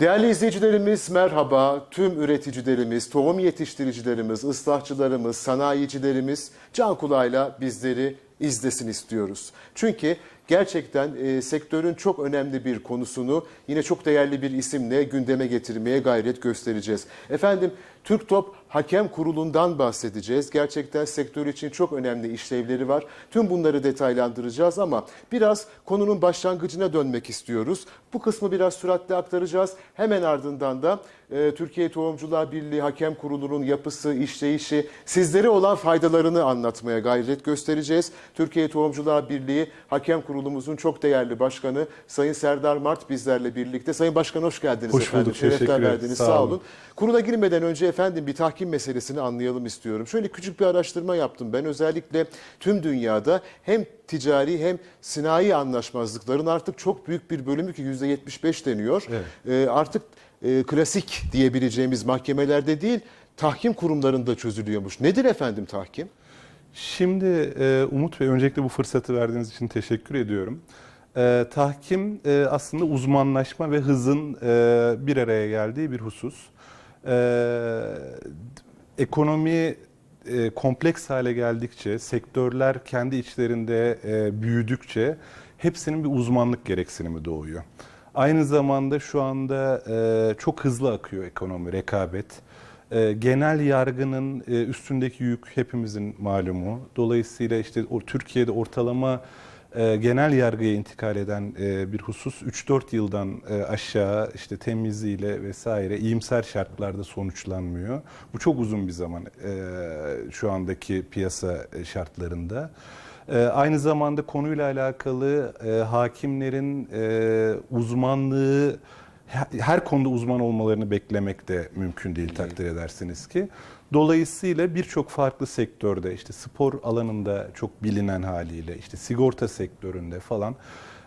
Değerli izleyicilerimiz merhaba. Tüm üreticilerimiz, tohum yetiştiricilerimiz, ıslahçılarımız, sanayicilerimiz can kulağıyla bizleri izlesin istiyoruz. Çünkü gerçekten e, sektörün çok önemli bir konusunu yine çok değerli bir isimle gündeme getirmeye gayret göstereceğiz. Efendim Türk Top Hakem Kurulu'ndan bahsedeceğiz. Gerçekten sektör için çok önemli işlevleri var. Tüm bunları detaylandıracağız ama biraz konunun başlangıcına dönmek istiyoruz. Bu kısmı biraz süratle aktaracağız. Hemen ardından da e, Türkiye Tohumcular Birliği Hakem Kurulu'nun yapısı, işleyişi, sizlere olan faydalarını anlatmaya gayret göstereceğiz. Türkiye Tohumcular Birliği Hakem Kurulumuzun çok değerli başkanı Sayın Serdar Mart bizlerle birlikte. Sayın Başkan hoş geldiniz Hoş efendim. bulduk, Şerefler verdiniz. Sağ Sağ olun. olun. Kurula girmeden önce efendim bir tahkim meselesini anlayalım istiyorum. Şöyle küçük bir araştırma yaptım. Ben özellikle tüm dünyada hem ticari hem sinayi anlaşmazlıkların artık çok büyük bir bölümü ki %75 deniyor. Ee, artık e, klasik diyebileceğimiz mahkemelerde değil tahkim kurumlarında çözülüyormuş. Nedir efendim tahkim? Şimdi e, Umut Bey öncelikle bu fırsatı verdiğiniz için teşekkür ediyorum. E, tahkim e, aslında uzmanlaşma ve hızın e, bir araya geldiği bir husus. E, ekonomi e, kompleks hale geldikçe, sektörler kendi içlerinde e, büyüdükçe hepsinin bir uzmanlık gereksinimi doğuyor. Aynı zamanda şu anda e, çok hızlı akıyor ekonomi, rekabet. E, genel yargının e, üstündeki yük hepimizin malumu. Dolayısıyla işte o Türkiye'de ortalama e, genel yargıya intikal eden e, bir husus 3-4 yıldan e, aşağı işte temizliğiyle vesaire iyimser şartlarda sonuçlanmıyor. Bu çok uzun bir zaman e, şu andaki piyasa şartlarında. E, aynı zamanda konuyla alakalı e, hakimlerin e, uzmanlığı her- her konuda uzman olmalarını beklemek de mümkün değil takdir edersiniz ki. Dolayısıyla birçok farklı sektörde işte spor alanında çok bilinen haliyle işte sigorta sektöründe falan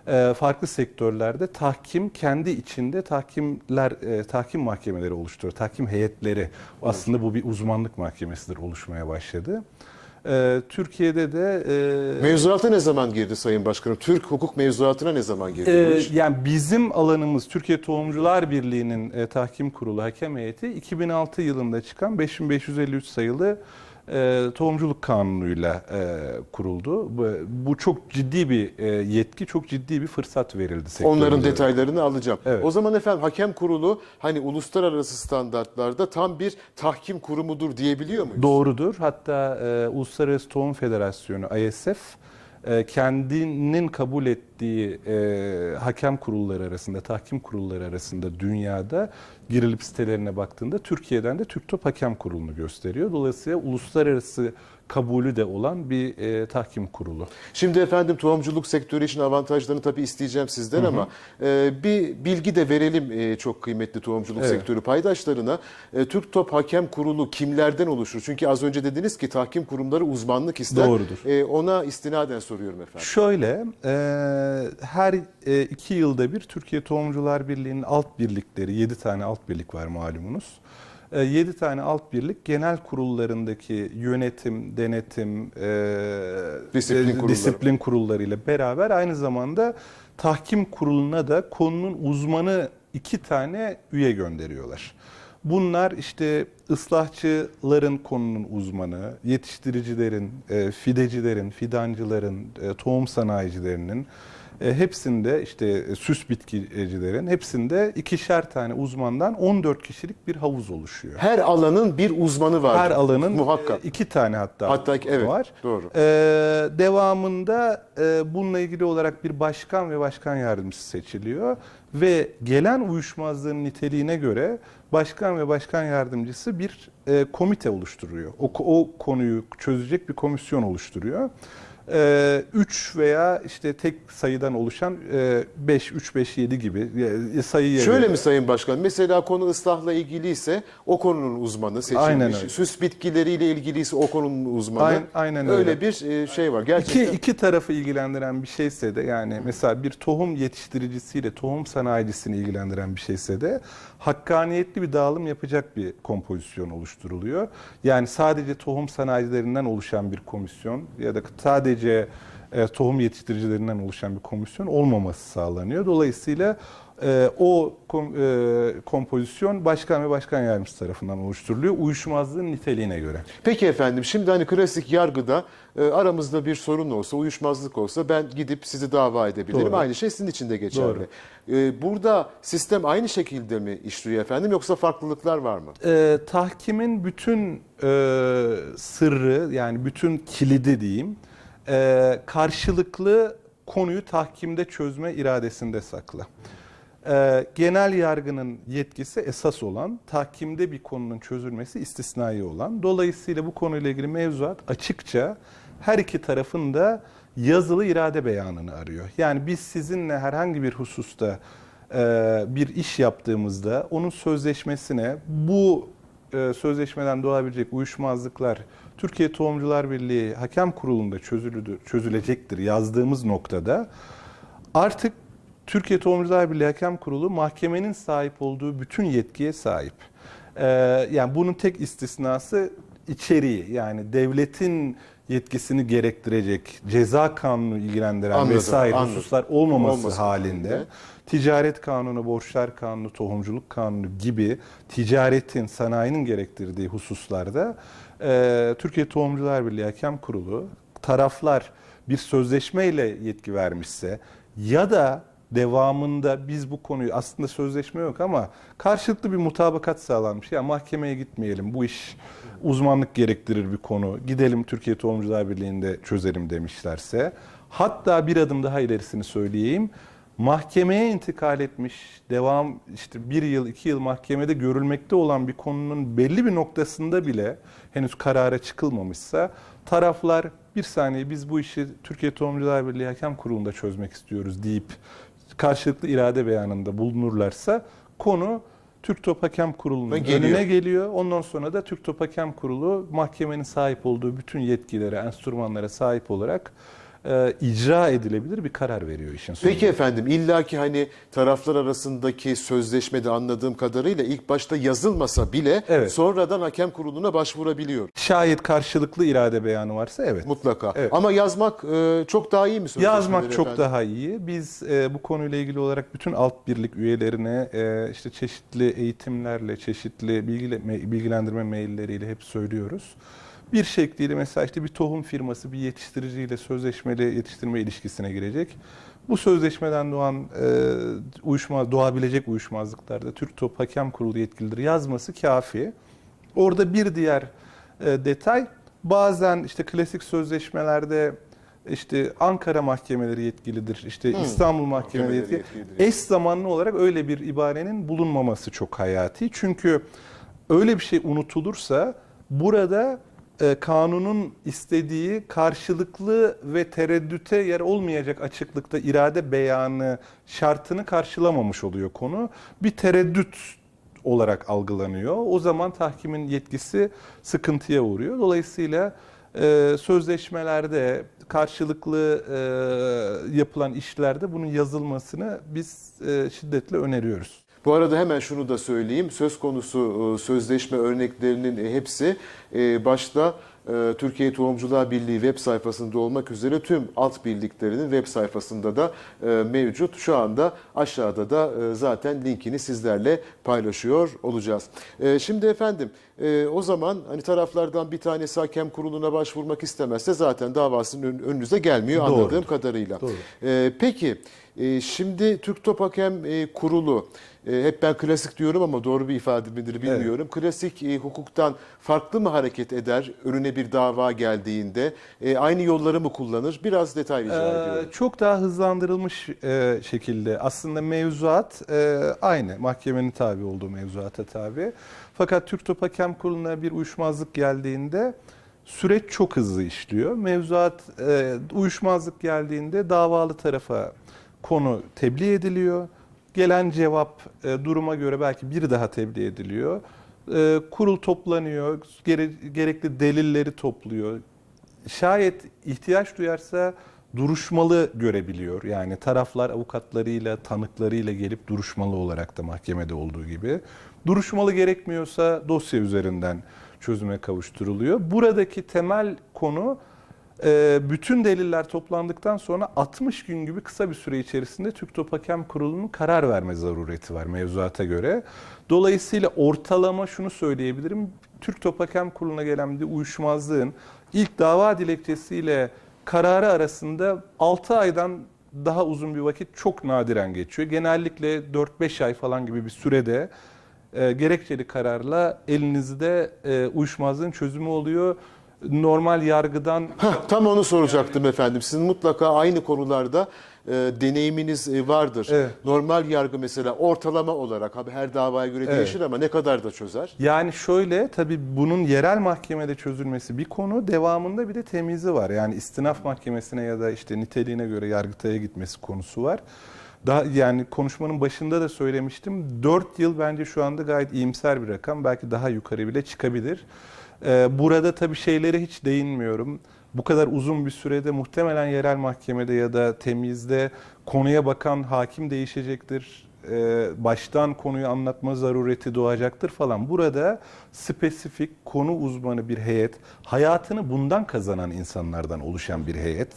e, farklı sektörlerde tahkim kendi içinde tahkimler e, tahkim mahkemeleri oluşturuyor. Tahkim heyetleri aslında bu bir uzmanlık mahkemesidir oluşmaya başladı. E, Türkiye'de de e, Mevzuata ne zaman girdi Sayın Başkanım? Türk hukuk mevzuatına ne zaman girdi bu Ee, iş? yani bizim alanımız Türkiye Tohumcular Birliği'nin e, tahkim kurulu hakem heyeti 2006 yılında çıkan 5553 sayılı e, tohumculuk kanunuyla e, kuruldu. Bu, bu çok ciddi bir e, yetki, çok ciddi bir fırsat verildi sektörümüze. Onların detaylarını alacağım. Evet. O zaman efendim hakem kurulu hani uluslararası standartlarda tam bir tahkim kurumudur diyebiliyor muyuz? Doğrudur. Hatta e, Uluslararası Tohum Federasyonu ISF e, kendinin kabul ettiği e, hakem kurulları arasında, tahkim kurulları arasında dünyada girilip sitelerine baktığında Türkiye'den de Türk Top Hakem Kurulu'nu gösteriyor. Dolayısıyla uluslararası kabulü de olan bir e, tahkim kurulu. Şimdi efendim tohumculuk sektörü için avantajlarını tabii isteyeceğim sizden ama e, bir bilgi de verelim e, çok kıymetli tohumculuk Evet. sektörü paydaşlarına. E, Türk Top Hakem Kurulu kimlerden oluşur? Çünkü az önce dediniz ki tahkim kurumları uzmanlık ister. Doğrudur. E, ona istinaden soruyorum efendim. Şöyle, e, her e, iki yılda bir Türkiye Tohumcular Birliği'nin alt birlikleri, 7 tane alt birlik var malumunuz. 7 tane alt birlik genel kurullarındaki yönetim, denetim, e, Disiplin e, kurulları. disiplin kurullarıyla beraber aynı zamanda tahkim kuruluna da konunun uzmanı iki tane üye gönderiyorlar. Bunlar işte ıslahçıların konunun uzmanı, yetiştiricilerin, e, fidecilerin, fidancıların, e, tohum sanayicilerinin e, hepsinde işte süs bitkicilerin hepsinde ikişer tane uzmandan 14 kişilik bir havuz oluşuyor. Her alanın bir uzmanı var. Her alanın muhakkak. iki tane hatta, Hatta evet, var. doğru. E, devamında e, bununla ilgili olarak bir başkan ve başkan yardımcısı seçiliyor ve gelen uyuşmazlığın niteliğine göre başkan ve başkan yardımcısı bir e, komite oluşturuyor. O, o konuyu çözecek bir komisyon oluşturuyor. 3 veya işte tek sayıdan oluşan 5, 3, 5, 7 gibi e, sayı Şöyle mi Sayın Başkan? Mesela konu ıslahla ilgiliyse o konunun uzmanı seçilmiş. Aynen öyle. Süs bitkileriyle ilgiliyse o konunun uzmanı. Aynen- aynen öyle. öyle. bir e, şey var. Gerçekten. İki, iki tarafı ilgilendiren bir şeyse de yani mesela bir tohum yetiştiricisiyle tohum sanayicisini ilgilendiren bir şeyse de hakkaniyetli bir dağılım yapacak bir kompozisyon oluşturuluyor. Yani sadece tohum sanayicilerinden oluşan bir komisyon ya da sadece e, tohum yetiştiricilerinden oluşan bir komisyon olmaması sağlanıyor. Dolayısıyla e, o kom- e, kompozisyon başkan ve başkan yardımcısı tarafından oluşturuluyor uyuşmazlığın niteliğine göre. Peki efendim şimdi hani klasik yargıda e, aramızda bir sorun olsa, uyuşmazlık olsa ben gidip sizi dava edebilirim. Doğru. Aynı şey sizin için de geçerli. E, burada sistem aynı şekilde mi işliyor efendim yoksa farklılıklar var mı? E, tahkimin bütün e, sırrı yani bütün kilidi diyeyim e, karşılıklı konuyu tahkimde çözme iradesinde saklı. E, genel yargının yetkisi esas olan, tahkimde bir konunun çözülmesi istisnai olan. Dolayısıyla bu konuyla ilgili mevzuat açıkça her iki tarafın da yazılı irade beyanını arıyor. Yani biz sizinle herhangi bir hususta e, bir iş yaptığımızda onun sözleşmesine bu e, sözleşmeden doğabilecek uyuşmazlıklar Türkiye Tohumcular Birliği Hakem Kurulu'nda çözülüdür, çözülecektir yazdığımız noktada artık Türkiye Tohumcular Birliği Hakem Kurulu mahkemenin sahip olduğu bütün yetkiye sahip. Ee, yani bunun tek istisnası içeriği yani devletin yetkisini gerektirecek ceza kanunu ilgilendiren Anladım, vesaire anladım. hususlar olmaması, Olması halinde halinde. ticaret kanunu, borçlar kanunu, tohumculuk kanunu gibi ticaretin, sanayinin gerektirdiği hususlarda e, Türkiye Tohumcular Birliği Hakem Kurulu taraflar bir sözleşmeyle yetki vermişse ya da devamında biz bu konuyu aslında sözleşme yok ama karşılıklı bir mutabakat sağlanmış. Ya mahkemeye gitmeyelim bu iş uzmanlık gerektirir bir konu. Gidelim Türkiye Tohumcular Birliği'nde çözelim demişlerse. Hatta bir adım daha ilerisini söyleyeyim. Mahkemeye intikal etmiş, devam işte bir yıl, iki yıl mahkemede görülmekte olan bir konunun belli bir noktasında bile henüz karara çıkılmamışsa taraflar bir saniye biz bu işi Türkiye Tohumcular Birliği Hakem Kurulu'nda çözmek istiyoruz deyip karşılıklı irade beyanında bulunurlarsa konu Türk Top Hakem Kurulu'nun geliyor. önüne geliyor. Ondan sonra da Türk Top Hakem Kurulu mahkemenin sahip olduğu bütün yetkilere, enstrümanlara sahip olarak e, icra edilebilir bir karar veriyor işin sonunda. Peki efendim illaki hani taraflar arasındaki sözleşmede anladığım kadarıyla ilk başta yazılmasa bile Evet. sonradan hakem kuruluna başvurabiliyor. Şayet karşılıklı irade beyanı varsa evet. Mutlaka. Evet. Ama yazmak e, çok daha iyi mi Yazmak çok efendim? daha iyi. Biz e, bu konuyla ilgili olarak bütün alt birlik üyelerine e, işte çeşitli eğitimlerle, çeşitli bilgile, me- bilgilendirme mailleriyle hep söylüyoruz. Bir şekliyle mesela işte bir tohum firması bir yetiştiriciyle sözleşmeli yetiştirme ilişkisine girecek. Bu sözleşmeden doğan e, uyuşmaz, doğabilecek uyuşmazlıklarda Türk Top Hakem Kurulu yetkilidir yazması kafi. Orada bir diğer e, detay bazen işte klasik sözleşmelerde işte Ankara mahkemeleri yetkilidir, işte İstanbul mahkemeleri Mahkemeleri yetkilidir. Eş zamanlı olarak öyle bir ibarenin bulunmaması çok hayati. Çünkü öyle bir şey unutulursa burada kanunun istediği karşılıklı ve tereddüte yer olmayacak açıklıkta irade beyanı şartını karşılamamış oluyor konu. Bir tereddüt olarak algılanıyor. O zaman tahkimin yetkisi sıkıntıya uğruyor. Dolayısıyla e, sözleşmelerde karşılıklı e, yapılan işlerde bunun yazılmasını biz e, şiddetle öneriyoruz. Bu arada hemen şunu da söyleyeyim. Söz konusu e, sözleşme örneklerinin e, hepsi e, başta Türkiye Tohumcular Birliği web sayfasında olmak üzere tüm alt birliklerinin web sayfasında da mevcut. Şu anda aşağıda da zaten linkini sizlerle paylaşıyor olacağız. Şimdi efendim o zaman hani taraflardan bir tanesi hakem kuruluna başvurmak istemezse zaten davasının ön- önünüze gelmiyor Doğrudur. anladığım kadarıyla. Doğru. Peki şimdi Türk Top Hakem Kurulu hep ben klasik diyorum ama doğru bir ifade midir bilmiyorum. Klasik e, hukuktan farklı mı hareket eder önüne bir dava geldiğinde? E, aynı yolları mı kullanır? Biraz detay rica Ee, ediyorum. çok daha hızlandırılmış e, şekilde aslında mevzuat e, aynı mahkemenin tabi olduğu mevzuata tabi. Fakat Türk Top Hakem Kurulu'na bir uyuşmazlık geldiğinde süreç çok hızlı işliyor. Mevzuat e, uyuşmazlık geldiğinde davalı tarafa konu tebliğ ediliyor. Gelen cevap e, duruma göre belki bir daha tebliğ ediliyor. E, kurul toplanıyor, gere- gerekli delilleri topluyor şayet ihtiyaç duyarsa duruşmalı görebiliyor. Yani taraflar avukatlarıyla, tanıklarıyla gelip duruşmalı olarak da mahkemede olduğu gibi. Duruşmalı gerekmiyorsa dosya üzerinden çözüme kavuşturuluyor. Buradaki temel konu Ee, bütün deliller toplandıktan sonra 60 gün gibi kısa bir süre içerisinde Türk Top Hakem Kurulu'nun karar verme zarureti var mevzuata göre. Dolayısıyla ortalama şunu söyleyebilirim. Türk Top Hakem Kurulu'na gelen bir uyuşmazlığın ilk dava dilekçesiyle kararı arasında 6 aydan daha uzun bir vakit çok nadiren geçiyor. Genellikle 4-5 ay falan gibi bir sürede e, gerekçeli kararla elinizde e, uyuşmazlığın çözümü oluyor. Normal yargıdan Heh, tam onu soracaktım efendim. Sizin mutlaka aynı konularda e, deneyiminiz e, vardır. Evet. Normal yargı mesela ortalama olarak abi her davaya göre Evet. değişir ama ne kadar da çözer? Yani şöyle tabii bunun yerel mahkemede çözülmesi bir konu devamında bir de temizi var. Yani istinaf mahkemesine ya da işte niteliğine göre yargıtaya gitmesi konusu var. Daha yani konuşmanın başında da söylemiştim. 4 yıl bence şu anda gayet iyimser bir rakam. Belki daha yukarı bile çıkabilir. Ee, burada tabii şeylere hiç değinmiyorum. Bu kadar uzun bir sürede muhtemelen yerel mahkemede ya da temizde konuya bakan hakim değişecektir. Ee, baştan konuyu anlatma zarureti doğacaktır falan. Burada spesifik konu uzmanı bir heyet, hayatını bundan kazanan insanlardan oluşan bir heyet.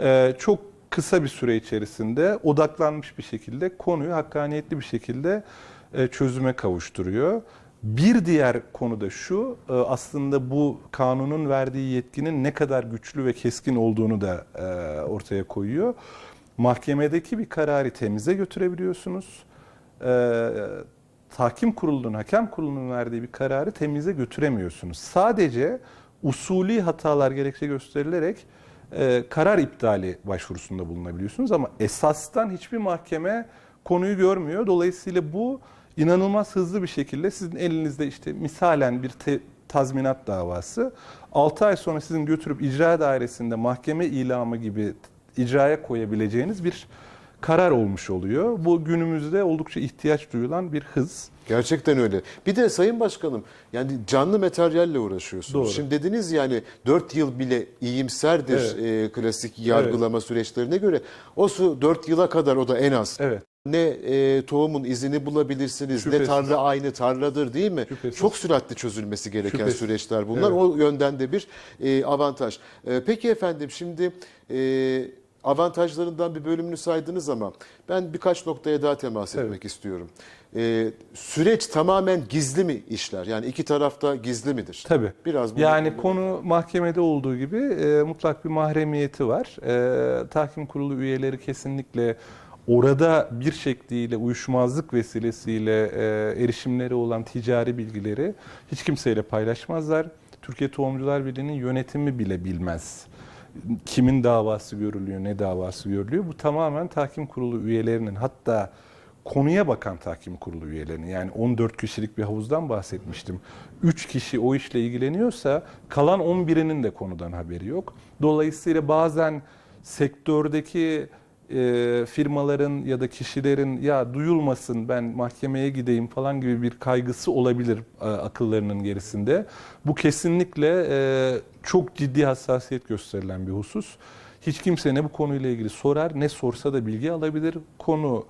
Ee, çok kısa bir süre içerisinde odaklanmış bir şekilde konuyu hakkaniyetli bir şekilde e, çözüme kavuşturuyor. Bir diğer konu da şu, e, aslında bu kanunun verdiği yetkinin ne kadar güçlü ve keskin olduğunu da e, ortaya koyuyor. Mahkemedeki bir kararı temize götürebiliyorsunuz. E, Tahkim kurulunun, hakem kurulunun verdiği bir kararı temize götüremiyorsunuz. Sadece usulü hatalar gerekçe gösterilerek e, karar iptali başvurusunda bulunabiliyorsunuz ama esastan hiçbir mahkeme konuyu görmüyor. Dolayısıyla bu inanılmaz hızlı bir şekilde sizin elinizde işte misalen bir te- tazminat davası 6 ay sonra sizin götürüp icra dairesinde mahkeme ilamı gibi icraya koyabileceğiniz bir karar olmuş oluyor. Bu günümüzde oldukça ihtiyaç duyulan bir hız. Gerçekten öyle. Bir de Sayın Başkanım yani canlı materyalle uğraşıyorsunuz. Doğru. Şimdi dediniz yani 4 yıl bile iyimserdir e, klasik yargılama süreçlerine göre. O su 4 yıla kadar o da en az. Evet. Ne e, tohumun izini bulabilirsiniz, ne Şüphesiz. tarla aynı tarladır değil mi? Şüphesiz. Çok süratli çözülmesi gereken Şüphesiz. süreçler bunlar. Evet. O yönden de bir e, avantaj. E, peki efendim şimdi e, avantajlarından bir bölümünü saydınız ama ben birkaç noktaya daha temas etmek istiyorum. E, süreç tamamen gizli mi işler? Yani iki tarafta gizli midir? Tabii. Biraz bunu- Yani konu mahkemede olduğu gibi e, mutlak bir mahremiyeti var. E, tahkim kurulu üyeleri kesinlikle orada bir şekliyle uyuşmazlık vesilesiyle e, erişimleri olan ticari bilgileri hiç kimseyle paylaşmazlar. Türkiye Tohumcular Birliği'nin yönetimi bile bilmez. Kimin davası görülüyor, ne davası görülüyor. Bu tamamen tahkim kurulu üyelerinin hatta konuya bakan tahkim kurulu üyelerinin yani 14 kişilik bir havuzdan bahsetmiştim. 3 kişi o işle ilgileniyorsa kalan 11'inin de konudan haberi yok. Dolayısıyla bazen sektördeki e, firmaların ya da kişilerin ya duyulmasın ben mahkemeye gideyim falan gibi bir kaygısı olabilir e, akıllarının gerisinde. Bu kesinlikle e, çok ciddi hassasiyet gösterilen bir husus. Hiç kimse ne bu konuyla ilgili sorar ne sorsa da bilgi alabilir. Konu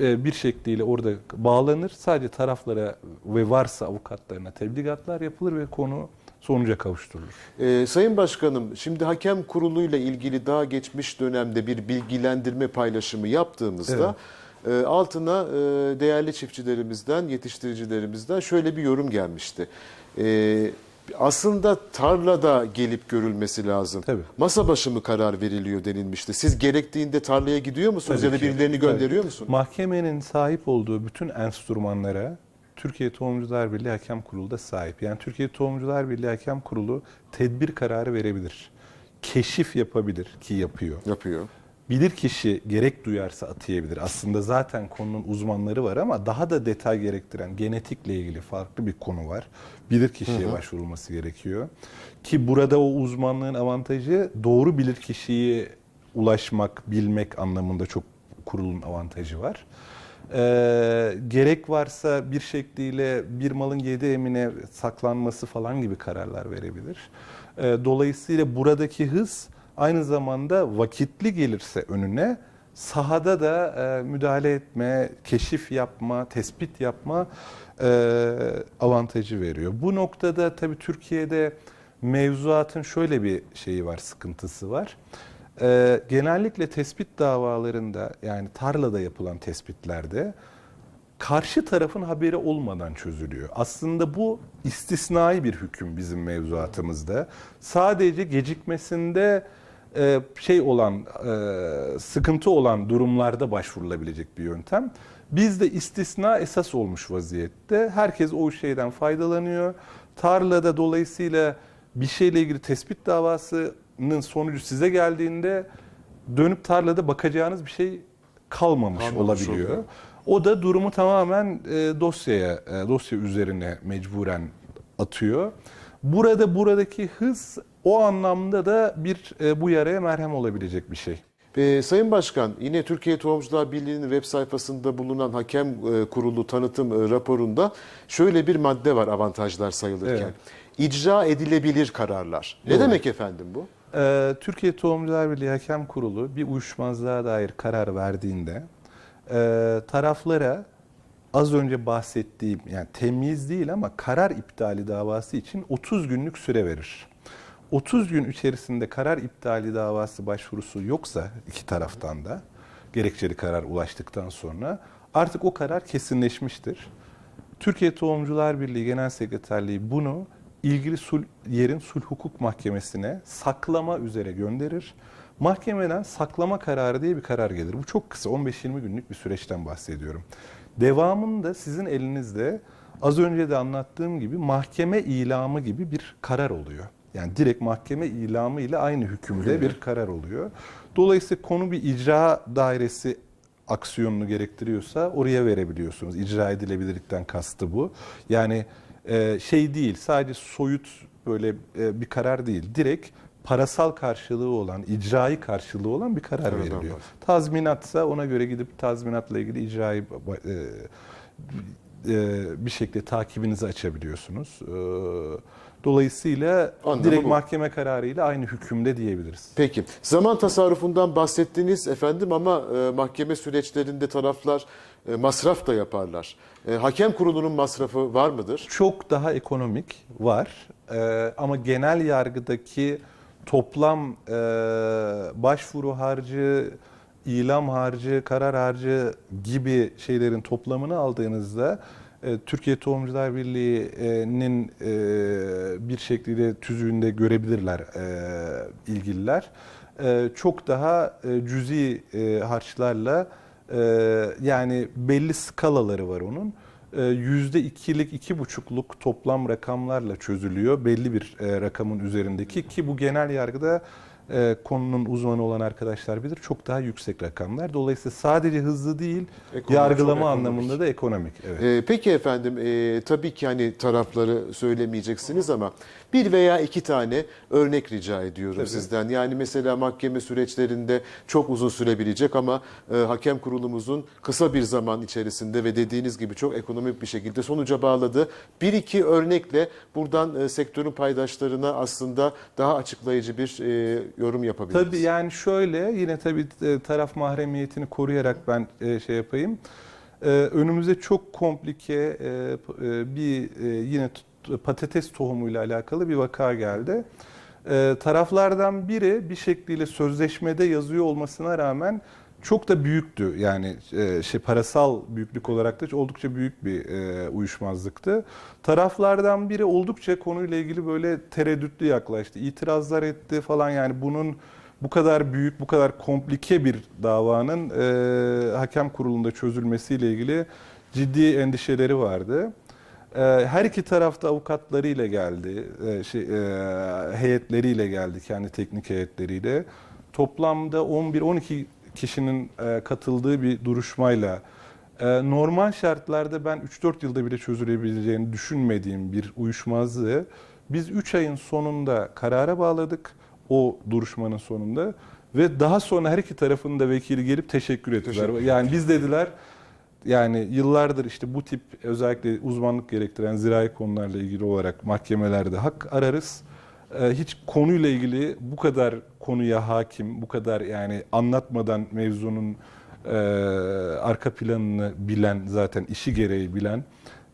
e, bir şekliyle orada bağlanır. Sadece taraflara ve varsa avukatlarına tebligatlar yapılır ve konu sonuca kavuşturulur. Ee, Sayın Başkanım, şimdi hakem kuruluyla ilgili daha geçmiş dönemde bir bilgilendirme paylaşımı yaptığımızda e, altına e, değerli çiftçilerimizden, yetiştiricilerimizden şöyle bir yorum gelmişti. E, aslında tarlada gelip görülmesi lazım. Tabii. Masa başı mı karar veriliyor denilmişti. Siz gerektiğinde tarlaya gidiyor musunuz Tabii ya da ki. birilerini Tabii. gönderiyor musunuz? Mahkemenin sahip olduğu bütün enstrümanlara Türkiye Tohumcular Birliği Hakem Kurulu da sahip. Yani Türkiye Tohumcular Birliği Hakem Kurulu tedbir kararı verebilir. Keşif yapabilir ki yapıyor. Yapıyor. Bilir kişi gerek duyarsa atayabilir. Aslında zaten konunun uzmanları var ama daha da detay gerektiren genetikle ilgili farklı bir konu var. Bilir kişiye başvurulması gerekiyor. Ki burada o uzmanlığın avantajı doğru bilir kişiyi ulaşmak, bilmek anlamında çok kurulun avantajı var. Ee, gerek varsa bir şekliyle bir malın yedi emine saklanması falan gibi kararlar verebilir. Ee, dolayısıyla buradaki hız aynı zamanda vakitli gelirse önüne sahada da e, müdahale etme, keşif yapma, tespit yapma e, avantajı veriyor. Bu noktada tabii Türkiye'de mevzuatın şöyle bir şeyi var, sıkıntısı var. Ee, genellikle tespit davalarında yani tarlada yapılan tespitlerde karşı tarafın haberi olmadan çözülüyor. Aslında bu istisnai bir hüküm bizim mevzuatımızda. Sadece gecikmesinde e, şey olan e, sıkıntı olan durumlarda başvurulabilecek bir yöntem. Bizde istisna esas olmuş vaziyette. Herkes o şeyden faydalanıyor. Tarlada dolayısıyla bir şeyle ilgili tespit davasının sonucu size geldiğinde dönüp tarlada bakacağınız bir şey kalmamış, Kalmamış olabiliyor. oluyor. O da durumu tamamen e, dosyaya, e, dosya üzerine mecburen atıyor. Burada buradaki hız o anlamda da bir e, bu yaraya merhem olabilecek bir şey. Ee, Sayın Başkan, yine Türkiye Tohumcular Birliği'nin web sayfasında bulunan hakem e, kurulu tanıtım e, raporunda şöyle bir madde var avantajlar sayılırken. Evet. İcra edilebilir kararlar. Ne Doğru. demek efendim bu? Ee, Türkiye Tohumcular Birliği Hakem Kurulu bir uyuşmazlığa dair karar verdiğinde e, taraflara az önce bahsettiğim yani temiz değil ama karar iptali davası için 30 günlük süre verir. 30 gün içerisinde karar iptali davası başvurusu yoksa iki taraftan da gerekçeli karar ulaştıktan sonra artık o karar kesinleşmiştir. Türkiye Tohumcular Birliği Genel Sekreterliği bunu ilgili sul, yerin sulh hukuk mahkemesine saklama üzere gönderir. Mahkemeden saklama kararı diye bir karar gelir. Bu çok kısa 15-20 günlük bir süreçten bahsediyorum. Devamında sizin elinizde az önce de anlattığım gibi mahkeme ilamı gibi bir karar oluyor. Yani direkt mahkeme ilamı ile aynı hükümde bir karar oluyor. Dolayısıyla konu bir icra dairesi aksiyonunu gerektiriyorsa oraya verebiliyorsunuz. İcra edilebilirlikten kastı bu. Yani e, şey değil sadece soyut böyle e, bir karar değil. Direkt parasal karşılığı olan, icrai karşılığı olan bir karar Karardan veriliyor. bahsediyor. Tazminatsa ona göre gidip tazminatla ilgili icrai e, e, bir şekilde takibinizi açabiliyorsunuz. E, Dolayısıyla Anlamı direkt bu. mahkeme kararıyla aynı hükümde diyebiliriz. Peki. Zaman tasarrufundan bahsettiniz efendim ama e, mahkeme süreçlerinde taraflar masraf da yaparlar. E, hakem kurulunun masrafı var mıdır? çok daha ekonomik var. Ee, ama genel yargıdaki toplam e, başvuru harcı, ilam harcı, karar harcı gibi şeylerin toplamını aldığınızda e, Türkiye Tohumcular Birliği'nin e, bir şekilde tüzüğünde görebilirler e, ilgililer. E, çok daha e, cüzi e, harçlarla e, yani belli skalaları var onun. E, Yüzde ikilik, iki buçukluk toplam rakamlarla çözülüyor. Belli bir e, rakamın üzerindeki ki bu genel yargıda e, konunun uzmanı olan arkadaşlar bilir çok daha yüksek rakamlar. Dolayısıyla sadece hızlı değil, Ekonomik, yargılama anlamında da ekonomik. Evet. E, peki efendim e, tabii ki hani tarafları söylemeyeceksiniz ama bir veya iki tane örnek rica ediyorum Tabii. sizden. Yani mesela mahkeme süreçlerinde çok uzun sürebilecek ama e, hakem kurulumuzun kısa bir zaman içerisinde ve dediğiniz gibi çok ekonomik bir şekilde sonuca bağladı. Bir iki örnekle buradan e, sektörün paydaşlarına aslında daha açıklayıcı bir e, yorum yapabiliriz. Tabii yani şöyle yine tabii e, taraf mahremiyetini koruyarak ben e, şey yapayım. E, Önümüze çok komplike bir yine patates tohumuyla alakalı bir vaka geldi. Taraflardan biri bir şekliyle sözleşmede yazıyor olmasına rağmen çok da büyüktü. Yani e, şey parasal büyüklük olarak da oldukça büyük bir e, uyuşmazlıktı. Taraflardan biri oldukça konuyla ilgili böyle tereddütlü yaklaştı. İtirazlar etti falan yani bunun bu kadar büyük, bu kadar komplike bir davanın e, hakem kurulunda çözülmesiyle ilgili ciddi endişeleri vardı. E, her iki tarafta avukatlarıyla geldi, e, şey, e, heyetleriyle geldi, kendi teknik heyetleriyle. Toplamda 11-12 kişinin e, katıldığı bir duruşmayla e, normal şartlarda ben 3-4 yılda bile çözülebileceğini düşünmediğim bir uyuşmazlığı biz 3 ayın sonunda karara bağladık o duruşmanın sonunda ve daha sonra her iki tarafın da vekili gelip teşekkür ettiler. Teşekkür yani biz dediler yani yıllardır işte bu tip özellikle uzmanlık gerektiren zirai konularla ilgili olarak mahkemelerde hak ararız. Ee, Hiç konuyla ilgili bu kadar konuya hakim, bu kadar yani anlatmadan mevzunun e, arka planını bilen zaten işi gereği bilen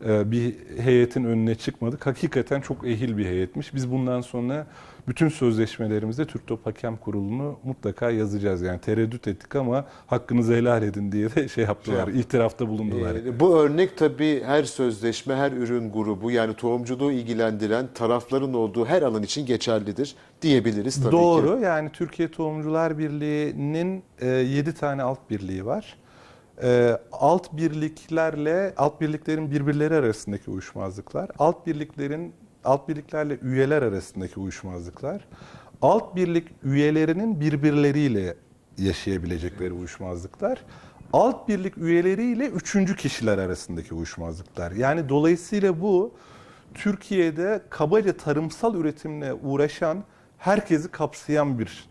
bir heyetin önüne çıkmadık. Hakikaten çok ehil bir heyetmiş. Biz bundan sonra bütün sözleşmelerimizde Türk Top Hakem Kurulu'nu mutlaka yazacağız. Yani tereddüt ettik ama hakkınızı helal edin diye de şey yaptılar, Şey itirafta bulundular. Ee, bu örnek tabii her sözleşme, her ürün grubu yani tohumculuğu ilgilendiren tarafların olduğu her alan için geçerlidir diyebiliriz tabii ki. Doğru. Yani Türkiye Tohumcular Birliği'nin 7 tane alt birliği var. E, alt birliklerle alt birliklerin birbirleri arasındaki uyuşmazlıklar, alt birliklerin alt birliklerle üyeler arasındaki uyuşmazlıklar, alt birlik üyelerinin birbirleriyle yaşayabilecekleri uyuşmazlıklar, alt birlik üyeleriyle üçüncü kişiler arasındaki uyuşmazlıklar. Yani dolayısıyla bu Türkiye'de kabaca tarımsal üretimle uğraşan herkesi kapsayan bir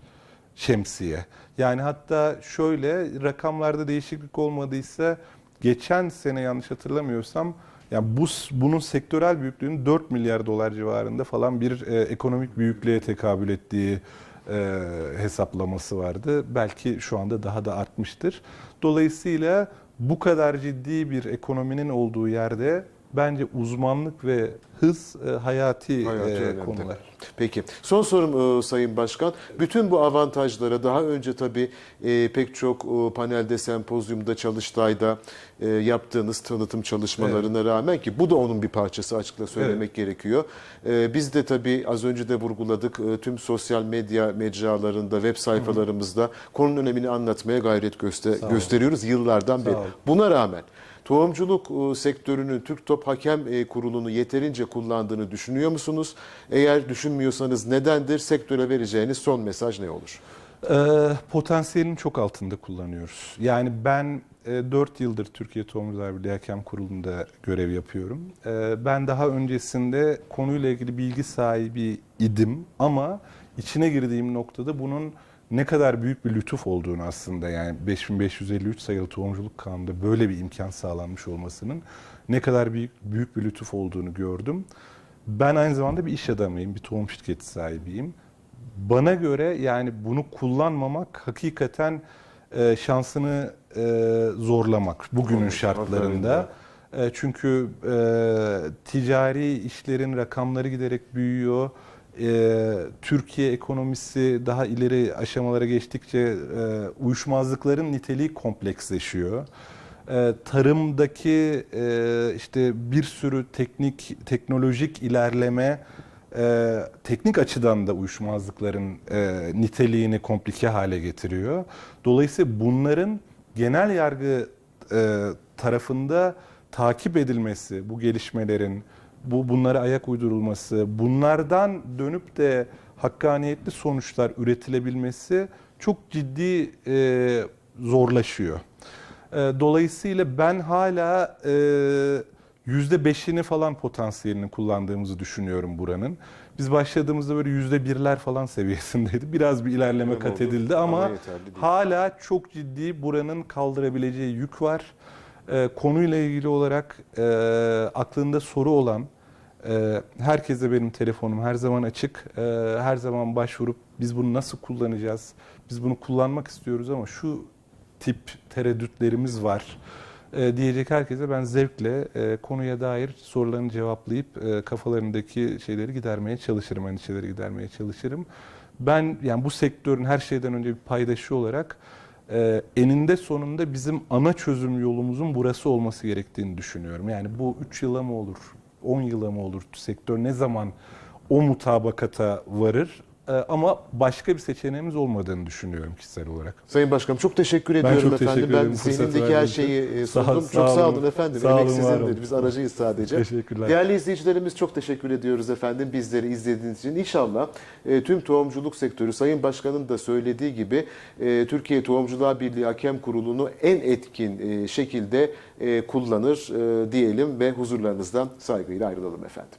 şemsiye. Yani hatta şöyle rakamlarda değişiklik olmadıysa geçen sene yanlış hatırlamıyorsam yani bu bunun sektörel büyüklüğünün 4 milyar dolar civarında falan bir e, ekonomik büyüklüğe tekabül ettiği e, hesaplaması vardı. Belki şu anda daha da artmıştır. Dolayısıyla bu kadar ciddi bir ekonominin olduğu yerde bence uzmanlık ve hız e, hayati, Hayati e, konular. Peki. Son sorum e, Sayın Başkan. Bütün bu avantajlara daha önce tabii e, pek çok e, panelde, sempozyumda, çalıştayda e, yaptığınız tanıtım çalışmalarına rağmen ki bu da onun bir parçası açıkla söylemek gerekiyor. E, biz de tabii az önce de vurguladık e, tüm sosyal medya mecralarında, web sayfalarımızda konunun önemini anlatmaya gayret göster Sağ gösteriyoruz yıllardan beri. olun. Buna rağmen Tohumculuk e, sektörünün Türk Top Hakem e, Kurulu'nu yeterince kullandığını düşünüyor musunuz? Eğer düşünmüyorsanız nedendir? Sektöre vereceğiniz son mesaj ne olur? Ee, potansiyelin çok altında kullanıyoruz. Yani ben e, 4 yıldır Türkiye Tohumcular Birliği Hakem Kurulu'nda görev yapıyorum. Ben daha öncesinde konuyla ilgili bilgi sahibi idim ama içine girdiğim noktada bunun ne kadar büyük bir lütuf olduğunu aslında yani 5553 sayılı tohumculuk kanunda böyle bir imkan sağlanmış olmasının ne kadar büyük, büyük bir lütuf olduğunu gördüm. Ben aynı zamanda bir iş adamıyım, bir tohum şirketi sahibiyim. Bana göre yani bunu kullanmamak hakikaten e, şansını e, zorlamak bugünün şartlarında. E, çünkü e, ticari işlerin rakamları giderek büyüyor. E, Türkiye ekonomisi daha ileri aşamalara geçtikçe e, uyuşmazlıkların niteliği kompleksleşiyor. E, tarımdaki e, işte bir sürü teknik teknolojik ilerleme e, teknik açıdan da uyuşmazlıkların e, niteliğini komplike hale getiriyor. Dolayısıyla bunların genel yargı e, tarafında takip edilmesi, bu gelişmelerin, bu bunlara ayak uydurulması, bunlardan dönüp de hakkaniyetli sonuçlar üretilebilmesi çok ciddi e, zorlaşıyor. E, Dolayısıyla ben hala e, yüzde beşini falan potansiyelini kullandığımızı düşünüyorum buranın. Biz başladığımızda böyle yüzde birler falan seviyesindeydi. Biraz bir ilerleme kat edildi Ama ama hala çok ciddi buranın kaldırabileceği yük var. E, konuyla ilgili olarak e, aklında soru olan e, herkese benim telefonum her zaman açık. E, her zaman başvurup biz bunu nasıl kullanacağız? Biz bunu kullanmak istiyoruz ama şu tip tereddütlerimiz var e, diyecek herkese ben zevkle e, konuya dair sorularını cevaplayıp e, kafalarındaki şeyleri gidermeye çalışırım, endişeleri gidermeye çalışırım. Ben yani bu sektörün her şeyden önce bir paydaşı olarak e, eninde sonunda bizim ana çözüm yolumuzun burası olması gerektiğini düşünüyorum. Yani bu 3 yıla mı olur, 10 yıla mı olur, sektör ne zaman o mutabakata varır? E, ama başka bir seçeneğimiz olmadığını düşünüyorum kişisel olarak. Sayın Başkanım çok teşekkür Ben ediyorum çok efendim. teşekkür ben zihnimdeki her şeyi e, Sağ- sordum. sağ çok sağ olun. olun efendim. Sağ Emek sizindir. Biz aracıyız sadece. Teşekkürler. Değerli izleyicilerimiz çok teşekkür ediyoruz efendim bizleri izlediğiniz için. İnşallah e, tüm tohumculuk sektörü Sayın Başkan'ın da söylediği gibi e, Türkiye Tohumcular Birliği Hakem Kurulu'nu en etkin e, şekilde e, kullanır e, diyelim ve huzurlarınızdan saygıyla ayrılalım efendim.